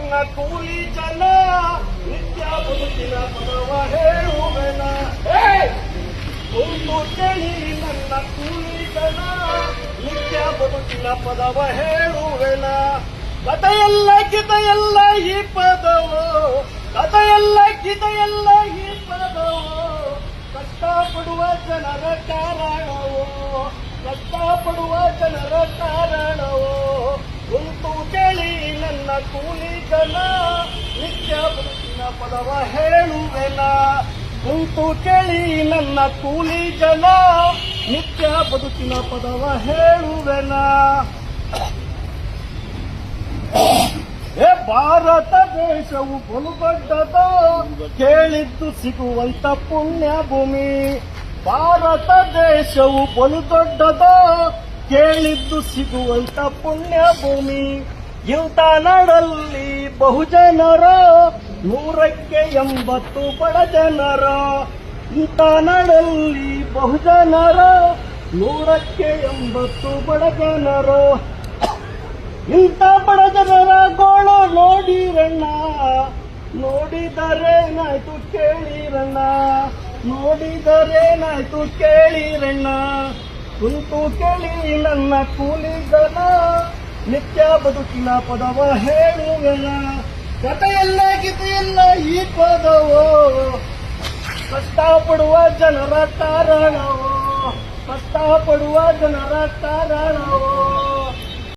ನನ್ನ ಕೂಲಿ ಜನ, ನಿತ್ಯ ಬದುಕಿನ ಪದವ ಹೇಳುವೆನ? ಒಂದು ಕೇಳಿ ನನ್ನ ಕೂಲಿ ಜನ, ನಿತ್ಯ ಬದುಕಿನ ಪದವ ಹೇಳುವೆನ? ಕಥೆಯಲ್ಲ ಗಿತೆಯಲ್ಲ ಈ ಪದವು? ಕಥೆಯಲ್ಲ ಗಿತೆಯಲ್ಲ ಈ ಪದವು? ಕಷ್ಟಪಡುವ ಜನರ ಕಾರಣವು? ಕಷ್ಟಪಡುವ ಜನರ ಕಾರಣವು? ನನ್ನ ಕೂಲಿ ಜನ ನಿತ್ಯ ಬದುಕಿನ ಪದವ ಹೇಳುವೆನ? ಕುಂತು ಕೇಳಿ ನನ್ನ ಕೂಲಿ ಜನ ನಿತ್ಯ ಬದುಕಿನ ಪದವ ಹೇಳುವೆನ? ಭಾರತ ದೇಶವು ಬಲು ದೊಡ್ಡದ ಕೇಳಿದ್ದು ಸಿಗುವಂತ ಪುಣ್ಯ ಭೂಮಿ ಭಾರತ ದೇಶವು ಬಲು ದೊಡ್ಡದ ಕೇಳಿದ್ದು ಸಿಗುವಂತ ಪುಣ್ಯ ಭೂಮಿ ಇಂಥ ಬಹುಜನರ ನೂರಕ್ಕೆ ಎಂಬತ್ತು ಬಡ ಜನರ. ಇಂಥ ನಾಡಲ್ಲಿ ಬಹುಜನರ ನೂರಕ್ಕೆ ಎಂಬತ್ತು ಬಡ ಜನರು. ಇಂಥ ಬಡ ಜನರ ಗೋಳು ನೋಡಿರಣ್ಣ. ನೋಡಿದರೇನಾಯ್ತು ಕೇಳಿರಣ್ಣ. ನೋಡಿದರೇನಾಯ್ತು ಕೇಳಿರಣ್ಣ. ಕುಂತು ಕೇಳಿ ನನ್ನ ಕೂಲಿಗನ ನಿತ್ಯ ಬದುಕಿನ ಪದವ ಹೇಳುವೆನ. ಕಥೆಯಲ್ಲ ಗೀತೆಯಲ್ಲ ಈ ಪದವೋ? ಕಷ್ಟಪಡುವ ಜನರ ಕಾರಣವೋ? ಕಷ್ಟಪಡುವ ಜನರ ಕಾರಣವೋ?